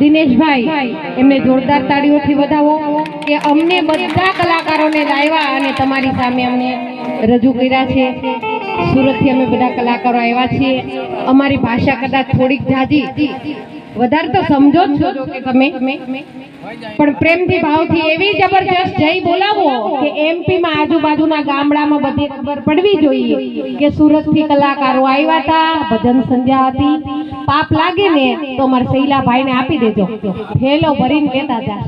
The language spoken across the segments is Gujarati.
દિનેશભાઈ, એમને જોરદાર તાળીઓથી વધાવો કે અમને બધા કલાકારોને લાવ્યા અને તમારી સામે અમને રજૂ કર્યા છે. સુરતથી અમે બધા કલાકારો આવ્યા છીએ. અમારી ભાષા કદાચ થોડીક જાજી. વધારે તો સમજો જ છો કે તમે. પણ પ્રેમથી ભાવથી એવી જબરજસ્ત જય બોલાવો કે એમપી માં આજુબાજુના ગામડામાં બધી ખબર પડવી જોઈએ કે સુરતથી કલાકારો આવ્યા હતા ભજન સંધ્યા હતી. પાપ લાગે ને તો અમારા શૈલાભાઈ ને આપી દેજો. થેલો ભરીને કહેતા હતા.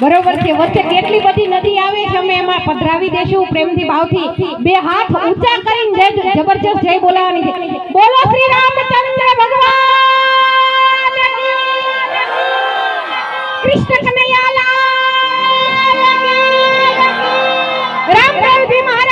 બરોબર છે વચ્ચે કેટલી બધી નદી આવે છે અમે એમાં પધરાવી દેશું પ્રેમથી ભાવથી. બે હાથ ઊંચા કરીને જબરજસ્ત જય બોલાવાની છે. બોલો શ્રી રામચંદ્ર ભગવાન! કૃષ્ણ કનૈયા રામદેવજી મહારાજ.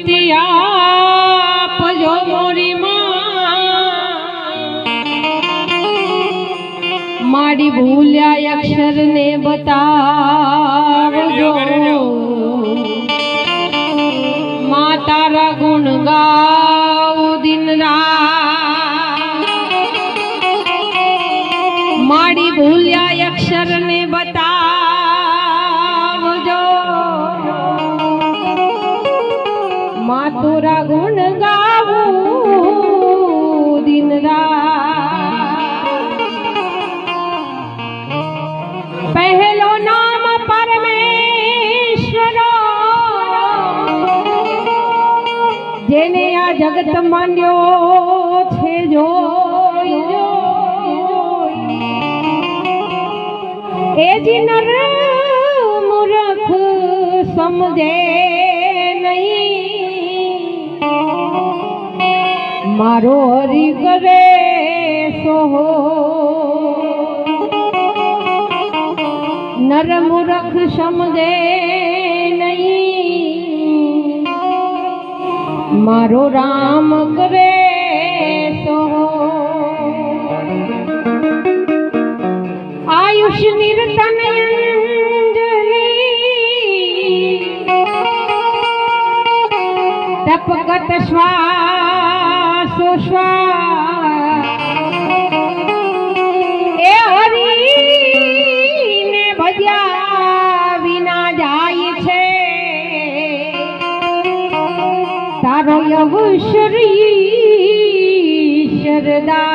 સરસ્વતી મતી આપજો મોરી માડી ભૂલ્યા અક્ષર ને બતાવજો માતા તારા મા તોરા ગુણ ગાવું દિન પહેલો નામ પરમેશ્વર, જેને આ જગત માન્યો છે જો એ જી નર મૂર્ખ સમજે. મારો હરી કરે સોહો નર મૂર્ખ સમજે નહીં. મારો રામ કરે સોહો આયુષ નિર્તન અંજલિ. તપગત શ્વાસો વિના જાય છે. તારો યવશ્રી શરદા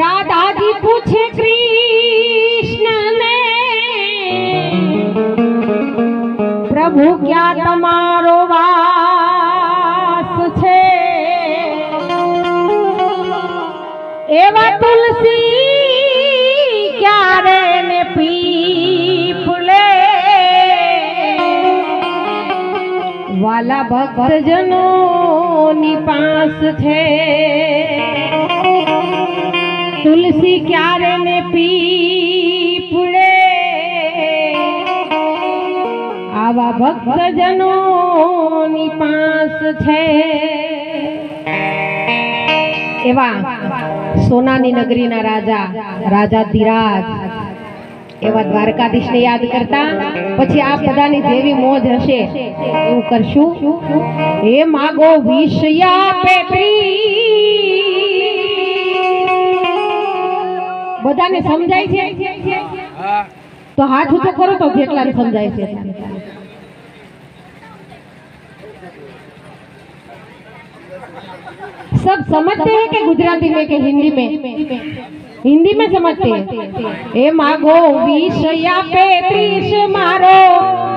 રાધાજી પૂછે કૃષ્ણને પ્રભુ ક્યાં તમારો તુલસી ને પીપલે વાલા ભક્તજનો ની પાસ છે. તુલસી ક્યારે ને પીપળે આવા ભક્તજનો ની પાસ છે. એવા. સોનાની નગરીના રાજા રાજા ધીરાજ એવા દ્વારકાધીશને યાદ કરતા પછી આ બધાની જેવી મોજ હશે. એવું કરશું? હે માગો વિષયા બધાને સમજાય છે? તો હાથ ઊંચો કરો તો જેટલાને સમજાય છે? सब समझते हैं कि गुजराती में कि हिंदी में हिंदी में समझते हैं ए मागो विषया पैत्रीस मारो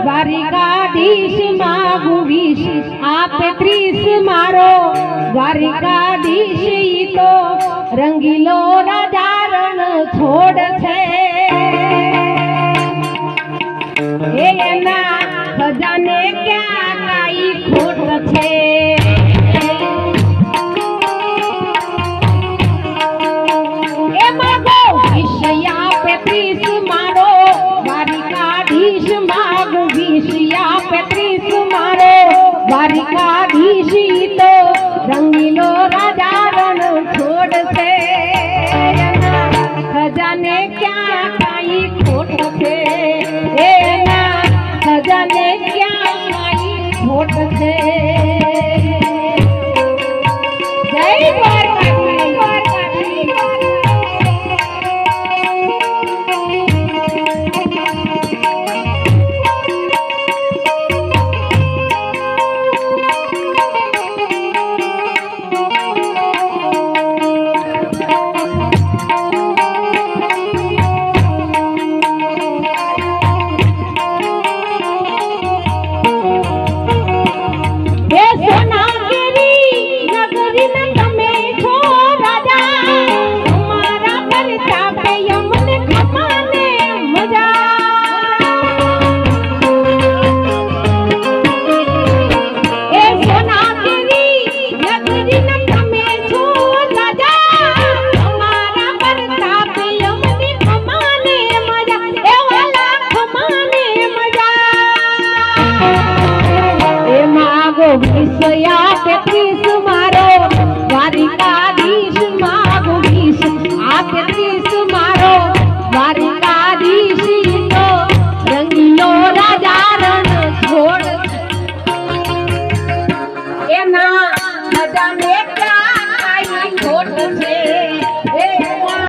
દ્વારિકાધીશ માગુ વીસ આપે ત્રીસ મારો દ્વારિકાધીશ ઈ તો રંગીલો રાજા રણ છોડ છે એ એના ખજાને ક્યાં કાઈ ખોટ છે